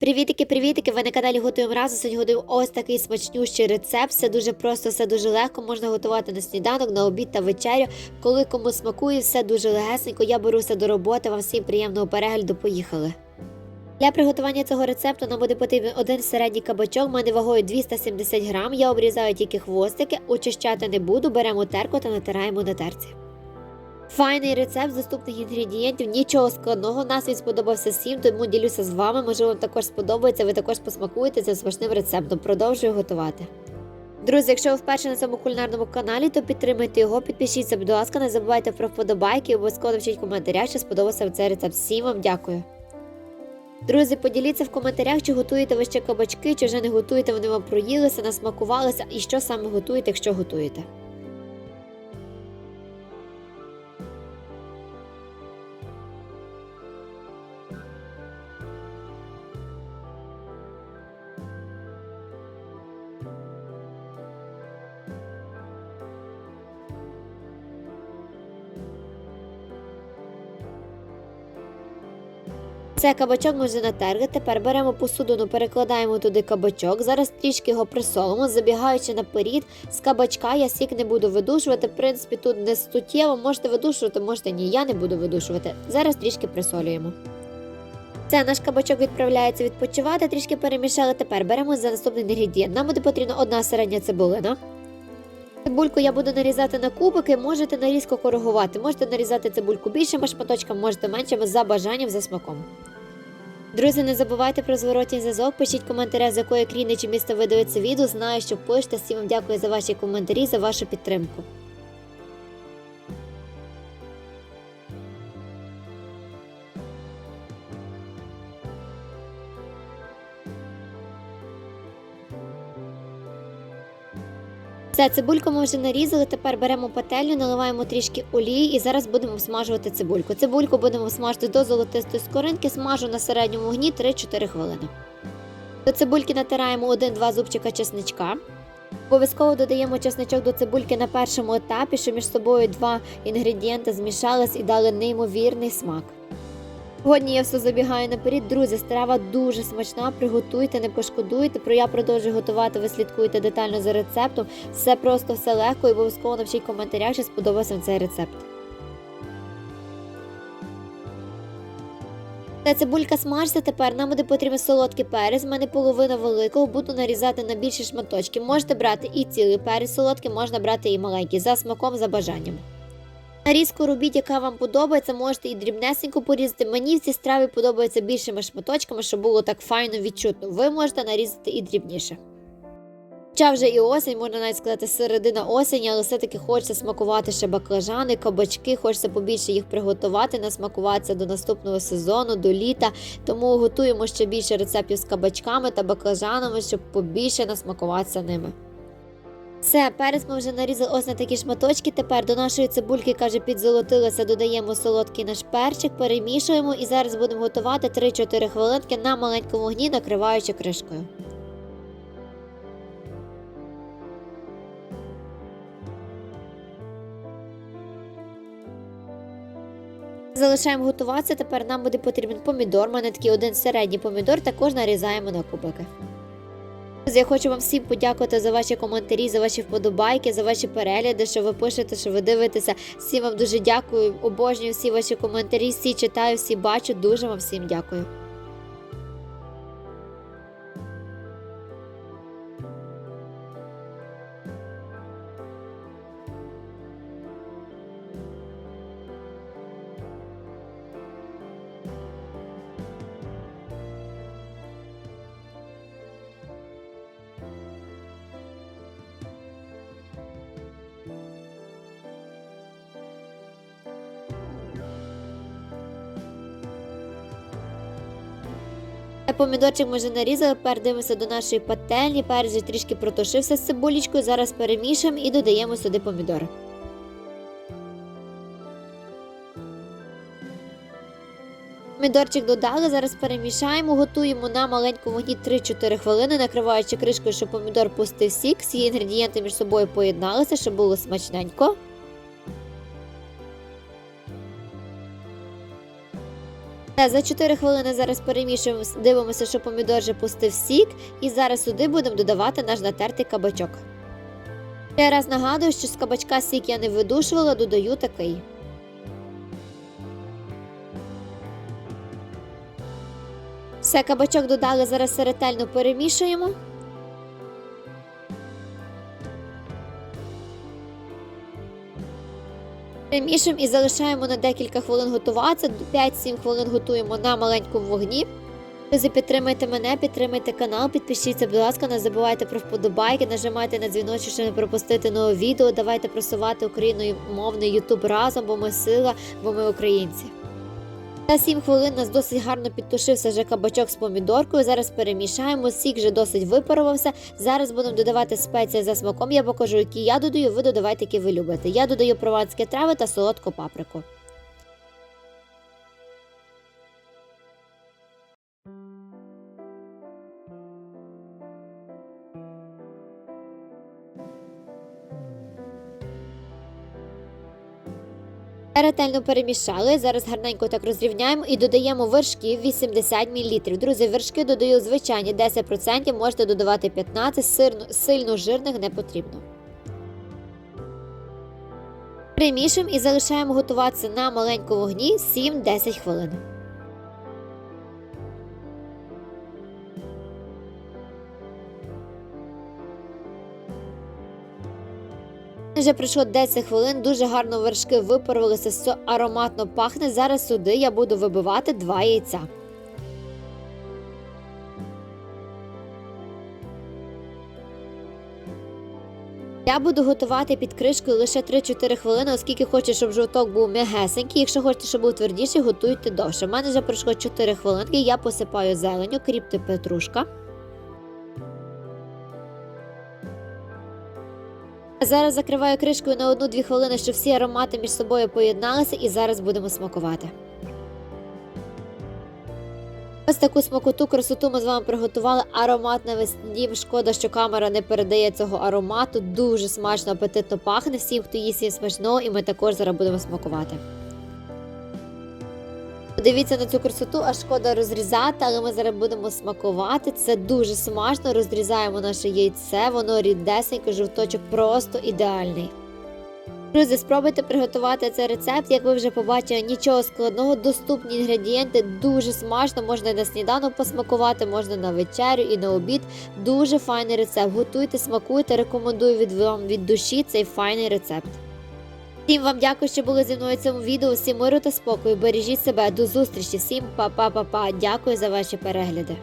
Привітики, привітики! Ви на каналі Готуємо разом. Сьогодні готуємо ось такий смачнющий рецепт. Все дуже просто, все дуже легко. Можна готувати на сніданок, на обід та вечерю. Коли кому смакує, все дуже легесенько. Я беруся до роботи. Вам всім приємного перегляду. Поїхали. Для приготування цього рецепту нам буде потрібен один середній кабачок, в мене вагою 270 грам. Я обрізаю тільки хвостики, очищати не буду. Беремо терку та натираємо на терці. Файний рецепт з доступних інгредієнтів, нічого складного. Нас він сподобався всім, тому ділюся з вами. Може, вам також сподобається, ви також посмакуєте цим смачним рецептом. Продовжую готувати. Друзі, якщо ви вперше на цьому кулінарному каналі, то підтримайте його, підпишіться, будь ласка, не забувайте про вподобайки і обов'язково напишіть в коментарях, чи сподобався цей рецепт. Всім вам дякую. Друзі, поділіться в коментарях, чи готуєте ви ще кабачки, чи вже не готуєте, вони вам проїлися, насмакувалися, і що саме готуєте, якщо готуєте. Це кабачок ми вже натерли. Тепер беремо посудину, перекладаємо туди кабачок. Зараз трішки його присолимо, забігаючи наперед. З кабачка я сік не буду видушувати. В принципі, тут не суттєво. Можете видушувати, можете ні. Я не буду видушувати. Зараз трішки присолюємо. Це наш кабачок відправляється відпочивати, трішки перемішали. Тепер беремо за наступний інгредієнт. Нам буде потрібна одна середня цибулина. Цибульку я буду нарізати на кубики, можете нарізко коригувати. Можете нарізати цибульку більшими шматочками, можете меншими за бажанням, за смаком. Друзі, не забувайте про зворотній зв'язок. Пишіть коментаря, з якої країни чи міста ви дивитеся відео. Знаю, що пишете. Всім вам дякую за ваші коментарі, за вашу підтримку. Все, цибульку ми вже нарізали. Тепер беремо пательню, наливаємо трішки олії і зараз будемо смажувати цибульку. Цибульку будемо смажити до золотистої скоринки, смажу на середньому вогні 3-4 хвилини. До цибульки натираємо 1-2 зубчика чесничка. Обов'язково додаємо чесничок до цибульки на першому етапі, щоб між собою два інгредієнти змішались і дали неймовірний смак. Сьогодні я все забігаю наперед. Друзі, страва дуже смачна. Приготуйте, не пошкодуйте. Про я продовжую готувати. Ви слідкуєте детально за рецептом. Все просто, все легко і обов'язково напишіть в коментарях, чи сподобався вам цей рецепт. Та цибулька смажиться тепер. Нам буде потрібен солодкий перець. У мене половина великого, буду нарізати на більші шматочки. Можете брати і цілий перець солодкий, можна брати і маленький, за смаком, за бажанням. Нарізку робіть, яка вам подобається, можете і дрібнесенько порізати. Мені в цій страві подобається більшими шматочками, щоб було так файно відчутно. Ви можете нарізати і дрібніше. Хоча вже і осінь, можна навіть сказати, середина осені, але все-таки хочеться смакувати ще баклажани, кабачки, хочеться побільше їх приготувати, насмакуватися до наступного сезону, до літа. Тому готуємо ще більше рецептів з кабачками та баклажанами, щоб побільше насмакуватися ними. Все, перець ми вже нарізали ось на такі шматочки. Тепер до нашої цибульки, каже, підзолотилася, додаємо солодкий наш перчик, перемішуємо і зараз будемо готувати 3-4 хвилинки на маленькому вогні, накриваючи кришкою. Залишаємо готуватися. Тепер нам буде потрібен помідор. У мене такий один середній помідор, також нарізаємо на кубики. Друзі, Я хочу вам всім подякувати за ваші коментарі, за ваші вподобайки, за ваші перегляди, що ви пишете, що ви дивитеся. Всім вам дуже дякую. Обожнюю всі ваші коментарі, всі читаю, всі бачу. Дуже вам всім дякую. Помідорчик ми вже нарізали, тепер дивимося до нашої пательні, перець вже трішки протушився з цибулечкою. Зараз перемішуємо і додаємо сюди помідори. Помідорчик додали, зараз перемішаємо, готуємо на маленькому вогні 3-4 хвилини, накриваючи кришкою, щоб помідор пустив сік, всі інгредієнти між собою поєдналися, щоб було смачненько. За 4 хвилини зараз перемішуємо, дивимося, що помідор вже пустив сік, і зараз сюди будемо додавати наш натертий кабачок. Ще раз нагадую, що з кабачка сік я не видушувала, додаю такий. Все, кабачок додали, зараз все ретельно перемішуємо. Перемішуємо і залишаємо на декілька хвилин готуватися. 5-7 хвилин готуємо на маленькому вогні. Друзі, підтримайте мене, підтримайте канал, підпишіться, будь ласка, не забувайте про вподобайки, нажимайте на дзвіночок, щоб не пропустити нове відео. Давайте просувати україномовний Ютуб разом, бо ми сила, бо ми українці. За 7 хвилин нас досить гарно підтушився вже кабачок з помідоркою. Зараз перемішаємо. Сік вже досить випарувався. Зараз будемо додавати спеції за смаком. Я покажу, які я додаю. Ви додавайте, які ви любите. Я додаю прованські трави та солодку паприку. Ретельно перемішали. Зараз гарненько так розрівняємо і додаємо вершків 80 мл. Друзі, вершки додаю звичайні 10%, можете додавати 15%, сильно жирних не потрібно. Перемішуємо і залишаємо готуватися на маленькому вогні 7-10 хвилин. Вже пройшло 10 хвилин, дуже гарно вершки випарувалися, все ароматно пахне. Зараз сюди я буду вибивати 2 яйця. Я буду готувати під кришкою лише 3-4 хвилини, оскільки хочу, щоб жовток був м'ягесенький. Якщо хочете, щоб був твердіший, готуйте довше. У мене вже пройшло 4 хвилинки, я посипаю зеленю, кріпти петрушка. Зараз закриваю кришкою на 1-2 хвилини, щоб всі аромати між собою поєдналися, і зараз будемо смакувати. Ось таку смакоту, красоту ми з вами приготували. Аромат на весь. Шкода, що камера не передає цього аромату. Дуже смачно, апетитно пахне. Всім, хто їсть всім смачного, і ми також зараз будемо смакувати. Подивіться на цю красоту, а шкода розрізати, але ми зараз будемо смакувати. Це дуже смачно. Розрізаємо наше яйце, воно рідесеньке, жовточок просто ідеальний. Друзі, спробуйте приготувати цей рецепт. Як ви вже побачили, нічого складного, доступні інгредієнти, дуже смачно, можна і на сніданок посмакувати, можна на вечерю і на обід. Дуже файний рецепт. Готуйте, смакуйте, рекомендую від вам від душі цей файний рецепт. Всім вам дякую, що були зі мною в цьому відео. Всім миру та спокою. Бережіть себе. До зустрічі. Всім па-па-па-па. Дякую за ваші перегляди.